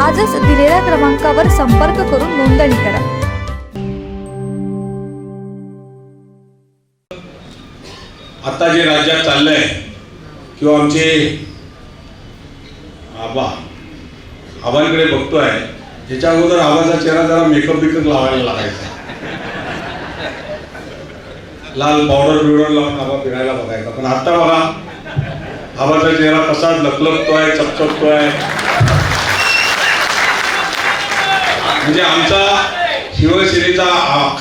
आजच दिलेल्या क्रमांकावर संपर्क करून नोंदणी करा. आता जे राज्यात चाललंय किंवा आमचे आबा आबांकडे बघतोय त्याच्या अगोदर आबाचा चेहरा जरा मेकअप बिकअप लावायला लागायचा. लाल पावडर बिवडर लावून आबा फिरायला बघायचा. पण आता बघा आबाचा चेहरा कसा लखलखतोय चपचपतोय. म्हणजे आमचा शिवसेनेचा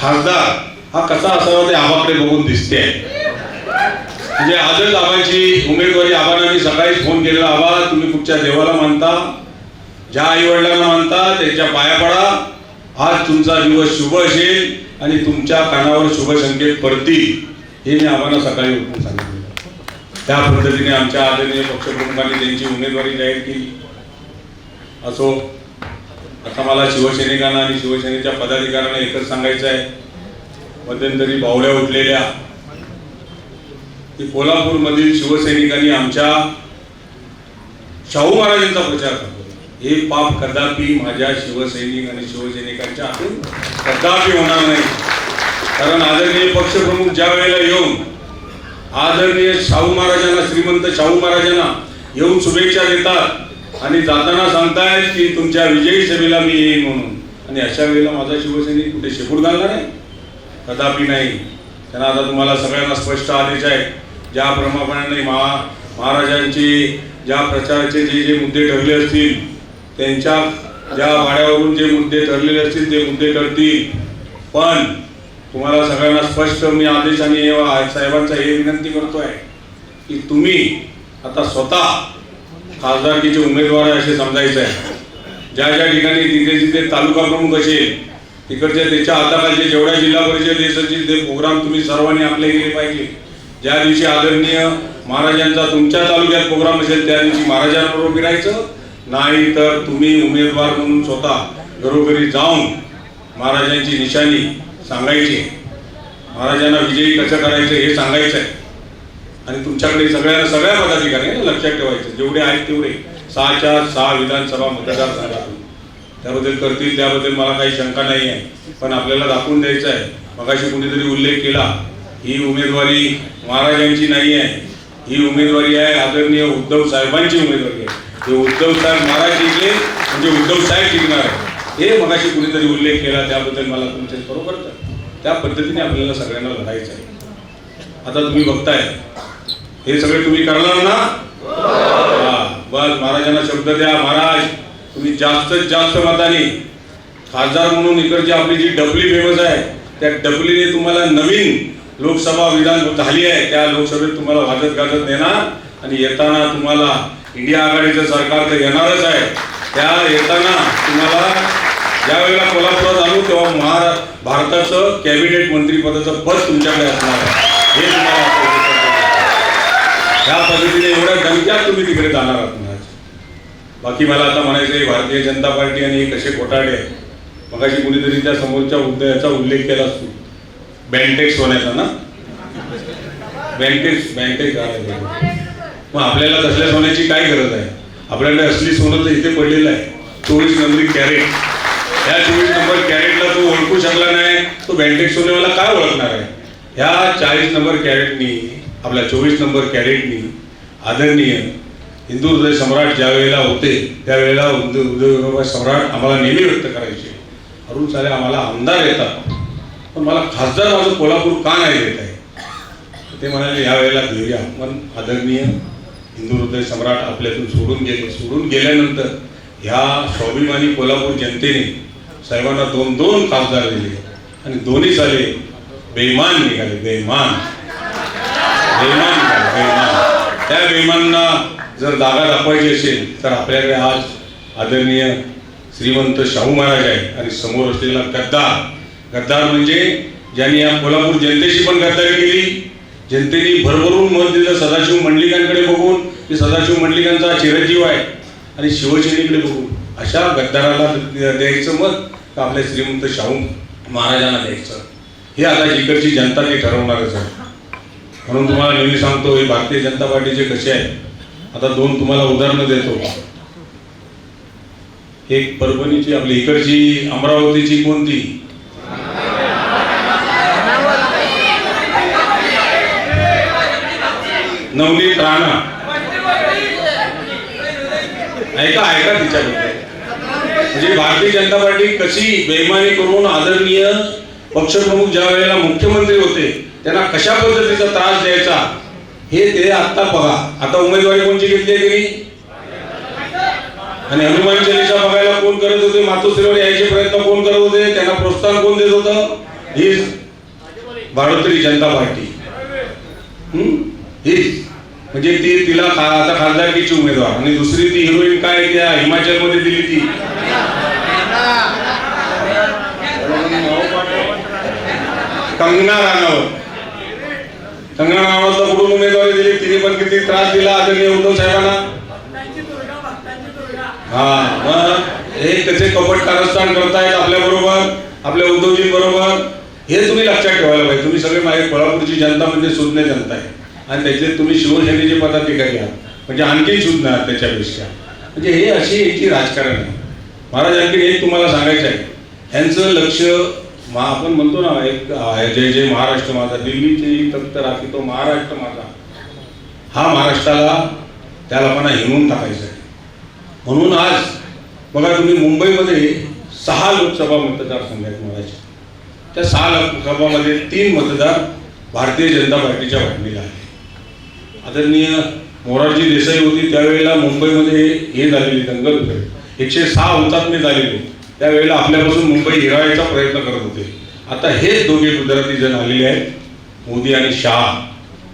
खासदार हा कसा असावा ते आबाकडे बघून दिसते. म्हणजे आजच आबाची उमेदवारी आबांना मी सकाळीच फोन केलेला आबा तुम्ही कुठच्या देवाला मानता? ज्या आई वडिलांना मानता त्यांच्या पाया पडा. आज तुमचा दिवस शुभ असेल आणि तुमच्या कानावर शुभ संकेत पडतील. हे मी आबांना सकाळी उठून सांगितलं. त्या पद्धतीने आमच्या आदरणीय पक्षप्रमुखांनी त्यांची उमेदवारी जाहीर केली. असो. आता मला शिवसैनिकांना आणि शिवसेनेच्या पदाधिकाऱ्यांना एकच सांगायचं आहे. मध्यंतरी बावड्या उठलेल्या. की कोल्हापूरमधील शिवसैनिकांनी आमच्या शाहू महाराजांचा प्रचार करतो. हे पाप कदापि माझ्या शिवसैनिक आणि शिवसैनिकांच्या हातून कदापि होणार नाही. कारण आदरणीय पक्षप्रमुख ज्या वेळेला येऊन आदरणीय शाहू महाराजांना श्रीमंत शाहू महाराजांना येऊन शुभेच्छा देतात आणि जाताना सांगतायत की तुमच्या विजयी सभेला मी येईन म्हणून. आणि अशा वेळेला माझा शिवसैनिक कुठे शेपूट घालला नाही कदापि नाही. त्यांना आता तुम्हाला सगळ्यांना स्पष्ट आदेश आहे ज्याप्रमाणे महा महाराजांचे ज्या प्रचाराचे जे जे मुद्दे ठरले असतील त्यांच्या ज्या भाड्यावरून जे मुद्दे ठरलेले असतील ते मुद्दे ठरतील. पण तुम्हाला सगळ्यांना स्पष्ट मी आदेश आणि साहेबांचा हे विनंती करतो आहे की तुम्ही आता स्वतः खासदारकीचे उमेदवार आहे असे समजायचं आहे ज्या ज्या ठिकाणी तिथे तिथे तालुका प्रमुख असेल तिकडच्या त्याच्या हाताखालचे जेवढ्या जिल्हा परिषद असतील ते प्रोग्राम तुम्ही सर्वांनी आपले केले पाहिजे ज्या दिवशी आदरणीय महाराजांचा तुमच्या तालुक्यात प्रोग्राम असेल त्या दिवशी महाराजांबरोबर फिरायचं. नाही तर तुम्ही उमेदवार म्हणून स्वतः घरोघरी जाऊन महाराजांची निशाणी सांगायची. महाराजांना विजयी कसं करायचं हे सांगायचं आहे आणि तुमच्याकडे सगळ्या सगळ्या पदाधिकाऱ्यांना लक्षात ठेवायचं. जेवढे आहेत तेवढे. सहाच्या सहा विधानसभा मतदारसंघातून त्याबद्दल करतील त्याबद्दल मला काही शंका नाही आहे. पण आपल्याला दाखवून द्यायचं आहे. मगाशी कुणीतरी उल्लेख केला ही उमेदवारी महाराजांची नाही आहे. ही उमेदवारी आहे आदरणीय उद्धव साहेबांची उमेदवारी आहे. हे उद्धव साहेब महाराज जिंकले म्हणजे उद्धव साहेब जिंकणार आहे हे मगाशी कुणीतरी उल्लेख केला त्याबद्दल मला तुमच्या बरोबर त्या पद्धतीने आपल्याला सगळ्यांना लढायचं आहे. आता तुम्ही बघताय हे सगळे तुम्ही करणार ना? बस महाराजांना शब्द द्या. महाराज तुम्ही जास्तीत जास्त मताने खासदार म्हणून इकडची आपली जी डबली फेमस आहे त्या डबलीने तुम्हाला नवीन लोकसभा विधान झाली आहे. त्या लोकसभेत तुम्हाला वाजत गाजत देणार आणि येताना तुम्हाला इंडिया आघाडीचं सरकार तर येणारच आहे. त्या येताना तुम्हाला ज्या वेळेला कोल्हापुरात आलो तेव्हा महारा भारताचं कॅबिनेट मंत्रीपदाचं पद तुमच्याकडे असणार आहे. हे तुम्हाला या पद्धतीने एवढ्या डमक्यात तुम्ही तिकडे जाणार आहात बाकी मला आता म्हणायचं भारतीय जनता पार्टी आणि कसे घोटाळे आहे मगाशी कुणीतरी त्या समोरच्या उद्योगाचा उल्लेख केला असतो. बँटेक्स होण्याचा ना? बँटेक्स बँटेक्स मग आपल्याला तसल्या सोन्याची काय गरज आहे? आपल्याकडे असली सोनं तर इथे पडलेलं आहे. चोवीस नंबरी कॅरेट. ह्या चोवीस नंबर कॅरेटला तो ओळखू शकला नाही तो बँटेक्स सोनेवाला काय ओळखणार आहे? ह्या चाळीस नंबर कॅरेटनी आपल्या चोवीस नंबर कॅरेटनी आदरणीय हिंदू हृदय सम्राट ज्या वेळेला होते त्यावेळेला हिंदू हृदय सम्राट आम्हाला नेहमी व्यक्त करायचे. अरुण साले आम्हाला आमदार येतात. पण मला खासदार माझं कोल्हापूर का नाही येत आहे? ते म्हणाले या वेळेला घेऊया पण आदरणीय हिंदू हृदय सम्राट आपल्यातून सोडून गेले. सोडून गेल्यानंतर ह्या स्वाभिमानी कोल्हापूर जनतेने साहेबांना दोन दोन खासदार दिले. आणि दोन्ही साले बेमान निघाले बेमान बेमान बेमान त्या बेईमानना जर जागा दाखवायची असेल तर आपल्याकडे आज आदरणीय श्रीमंत शाहू महाराज आहे आणि समोर असलेला गद्दार. गद्दार म्हणजे ज्यांनी या कोल्हापूर जनतेशी पण गद्दारी केली. जनतेने भरभरून मत दिलं सदाशिव मंडलिकांकडे बघून ते सदाशिव मंडलिकांचा चिरंजीव आहे आणि शिवसेनेकडे बघून. अशा गद्दाराला द्यायचं मत आपल्या श्रीमंत शाहू महाराजांना द्यायचं. हे आता इकडची जनता ते ठरवणारच आहे. म्हणून तुम्हाला नेहमी सांगतो हे भारतीय जनता पार्टीचे कसे आहे आता दोन तुम्हाला उदाहरणं देतो. एक परभणीची आपली इकडची अमरावतीची कोणती? नवनीत राणा. ऐका ऐका तिच्याबद्दल म्हणजे भारतीय जनता पार्टी कशी बेमानी करून आदरणीय पक्षप्रमुख ज्या वेळेला मुख्यमंत्री होते त्यांना कशा पद्धतीचा त्रास द्यायचा हे ते आता बघा. आता उमेदवारी कोणची घेतली आहे आणि हनुमान चालीसा बघायला कोण करत होते? मातोश्रीवर यायचे प्रयत्न कोण करत होते? त्यांना प्रोत्साहन कोण देत होतं? ही भारतीय जनता पार्टी. हम्म? हीच. म्हणजे ती तिला आता खासदारकीची उमेदवार? आणि दुसरी ती हिरोईन काय त्या हिमाचलमध्ये दिली ती? कंगना राणावत राणावतला कुठून उमेदवारी दिली. तिने पण किती त्रास दिला आदरणीय उद्धव साहेबांना. हा मग हे कसे कपट कारस्थान करतायत आपल्या बरोबर आपल्या उद्धवजी बरोबर हे तुम्ही लक्षात ठेवायला पाहिजे. तुम्ही सगळे माझे कोल्हापूरची जनता म्हणजे शून्य जनता आहे. आणि त्याचे तुम्ही शिवसेनेचे पदाधिकारी आहात. म्हणजे आणखी आहात त्याच्यापेक्षा. म्हणजे हे अशी याची राजकारण आहे. महाराज आणखी एक तुम्हाला सांगायचं आहे. यांचं लक्ष मा आपण म्हणतो ना एक जय जय महाराष्ट्र माझा दिल्लीची तख्त राखी तो महाराष्ट्र माझा. हा महाराष्ट्राला त्याला मला हिमून टाकायचा आहे. म्हणून आज बघा तुम्ही मुंबईमध्ये सहा लोकसभा मतदारसंघ आहेत म्हणायचे. त्या सहा लोकसभामध्ये तीन मतदार भारतीय जनता पार्टीच्या वाटणीला आहे आदरणीय मोरारजी देसाई होती त्यावेळेला मुंबईमध्ये हे झालेली दंगल एकशे सहा हुतात्मे झालेले त्यावेळेला आपल्यापासून मुंबई हिरावायचा प्रयत्न करत होते. आता हेच दोघे गुजराती जण आलेले आहेत मोदी आणि शहा.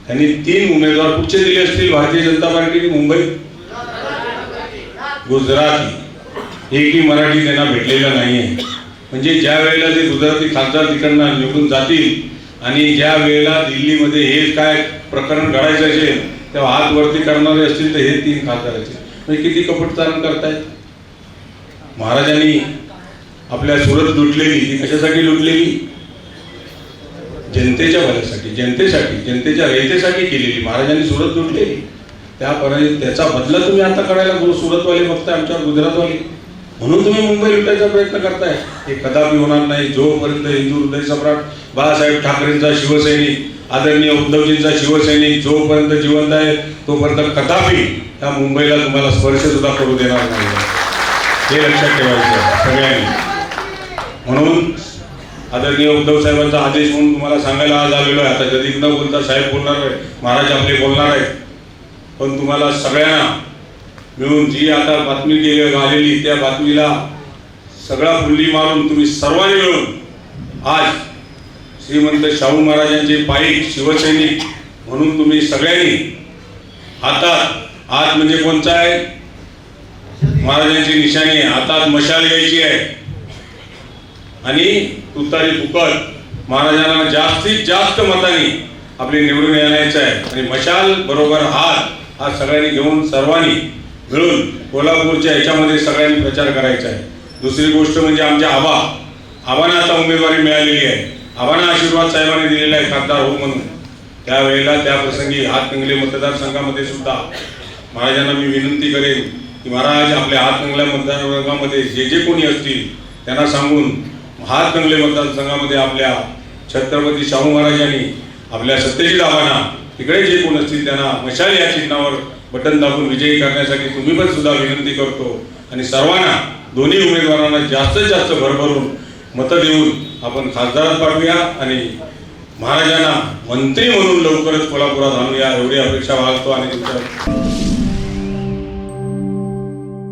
त्यांनी तीन उमेदवार कुठचे दिले असतील? भारतीय जनता पार्टीने मुंबई? गुजराती. एकही मराठी त्यांना भेटलेला नाही आहे म्हणजे ज्या वेळेला ते गुजराती खासदार तिकडनं निवडून जातील आणि ज्या वेळेला दिल्लीमध्ये हे काय प्रकरण घडायचं असेल तेव्हा हात वरती करणारे असतील तर हे तीन खासदार असतील. म्हणजे किती कपटचारण करतायत. महाराजांनी आपल्या सुरत लुटलेली ती कशासाठी लुटलेली? जनतेच्या भल्यासाठी जनतेसाठी जनतेच्या रयतेसाठी केलेली. महाराजांनी सुरत लुटलेली. त्यापर्यंत त्याचा बदला तुम्ही आता करायला गुरु सुरतवाले बघताय आमच्या गुजरातवाले. म्हणून तुम्ही मुंबई लुटायचा प्रयत्न करताय. हे कदापि होणार नाही. जोपर्यंत हिंदू हृदय सम्राट बाळासाहेब ठाकरेंचा शिवसैनिक आदरणीय उद्धवजींचा शिवसैनिक जोपर्यंत जिवंत आहे तोपर्यंत कदापि त्या मुंबईला तुम्हाला स्पर्श सुद्धा करू देणार नाही. हे लक्षात ठेवायचं सगळ्यांनी. म्हणून आदरणीय उद्धव साहेबांचा आदेश म्हणून तुम्हाला सांगायला आज आलेलो आहे. आता कधी न बोलता साहेब बोलणार आहे महाराज आपले बोलणार आहेत पण तुम्हाला सगळ्यांना मिळून जी आता बातमी गेली आलेली त्या बातमीला सगळा फुल्ली मारून तुम्ही सर्वांनी मिळून आज श्रीमंत शाहू महाराजांचे पायी शिवसैनिक म्हणून तुम्ही सगळ्यांनी आता आज म्हणजे कोणता आहे? महाराजांची निशाणी आहे. हातात मशाल घ्यायची आहे. आणि तुतारी फुकट महाराजांना जास्तीत जास्त मतांनी आपली निवडून आणायचं आहे. आणि मशाल बरोबर हात हा सगळ्यांनी घेऊन सर्वांनी मिळून कोल्हापूरच्या ह्याच्यामध्ये सगळ्यांनी प्रचार करायचा आहे. दुसरी गोष्ट म्हणजे आमच्या आबा आबांना आता उमेदवारी मिळालेली आहे. आबांना आशीर्वाद साहेबांनी दिलेला आहे खासदार हो म्हणून. त्यावेळेला त्या प्रसंगी हातकंगले मतदारसंघामध्ये सुद्धा महाराजांना मी विनंती करेन की महाराज आपल्या हातकंगल्या मतदारसंघामध्ये जे जे कोणी असतील त्यांना सांगून हातकंगले मतदारसंघामध्ये आपल्या छत्रपती शाहू महाराजांनी आपल्या सत्तेची दावांना तिकडे जे कोण असतील त्यांना मशाल या चिन्हावर बटन दाबून विजयी करण्यासाठी तुम्ही पण सुद्धा विनंती करतो. आणि सर्वांना दोन्ही उमेदवारांना जास्तीत जास्त भरभरून मतं देऊन आपण खासदारात पाठवूया आणि महाराजांना मंत्री म्हणून लवकरच कोल्हापुरात आणूया एवढी अपेक्षा बाळगतो आणि तुमच्या